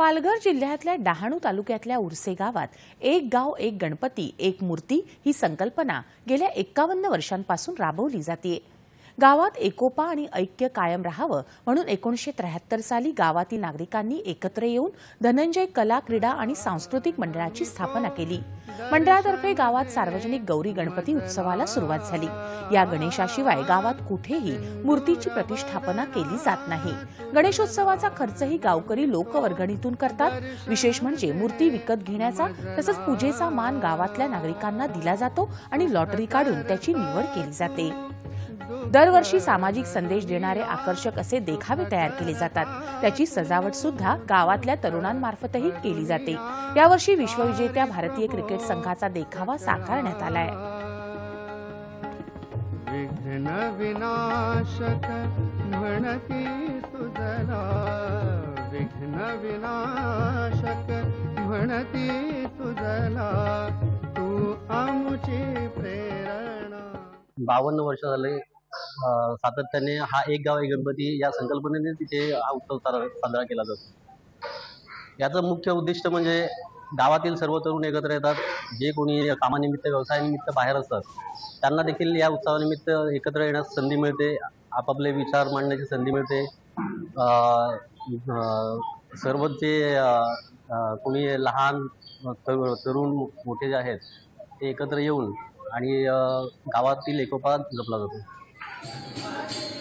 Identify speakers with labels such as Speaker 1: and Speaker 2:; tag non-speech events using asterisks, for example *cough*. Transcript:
Speaker 1: पालघर जिल्ह्यातल्या डहाणू तालुक्यातल्या उरसे गावात एक गाव एक गणपती एक मूर्ती ही संकल्पना गेल्या एकावन्न वर्षांपासून राबवली जाते गावात एकोपा आणि ऐक्य कायम राहावं म्हणून एकोणीसशे त्र्याहत्तर साली गावातील नागरिकांनी एकत्र येऊन धनंजय कला क्रीडा आणि सांस्कृतिक मंडळाची स्थापना केली. मंडळातर्फे गावात सार्वजनिक गौरी गणपती उत्सवाला सुरुवात झाली. या गणेशाशिवाय गावात कुठेही मूर्तीची प्रतिष्ठापना केली जात नाही. गणेशोत्सवाचा खर्चही गावकरी लोकवर्गणीतून करतात. विशेष म्हणजे मूर्ती विकत घेण्याचा तसंच पूजेचा मान गावातल्या नागरिकांना दिला जातो आणि लॉटरी काढून त्याची निवड केली जाते. दरवर्षी सामाजिक संदेश देणारे आकर्षक असे देखावे तयार केले जातात. त्याची सजावट सुद्धा गावातल्या तरुणांमार्फतही केली जाते. यावर्षी विश्वविजेत्या भारतीय क्रिकेट संघाचा देखावा साकारण्यात आलाय.
Speaker 2: विघ्न विनाशक म्हणती तुझला विघ्न विनाशक म्हणती तुझला तू आमुची प्रेरणा.
Speaker 3: बावन्न वर्ष झाले सातत्याने हा एक गाव एक गणपती या संकल्पनेने तिथे हा उत्सव साजरा केला जातो. याचं मुख्य उद्दिष्ट म्हणजे गावातील सर्व तरुण एकत्र येतात. जे कोणी कामानिमित्त व्यवसायानिमित्त बाहेर असतात त्यांना देखील या उत्सवानिमित्त एकत्र येण्यास संधी मिळते. आपापले विचार मांडण्याची संधी मिळते. अं, सर्व जे कोणी लहान तरु- तरुण मोठे जे आहेत ते एकत्र येऊन आणि गावातील एकोपा जपला जातो. Thank *laughs* you.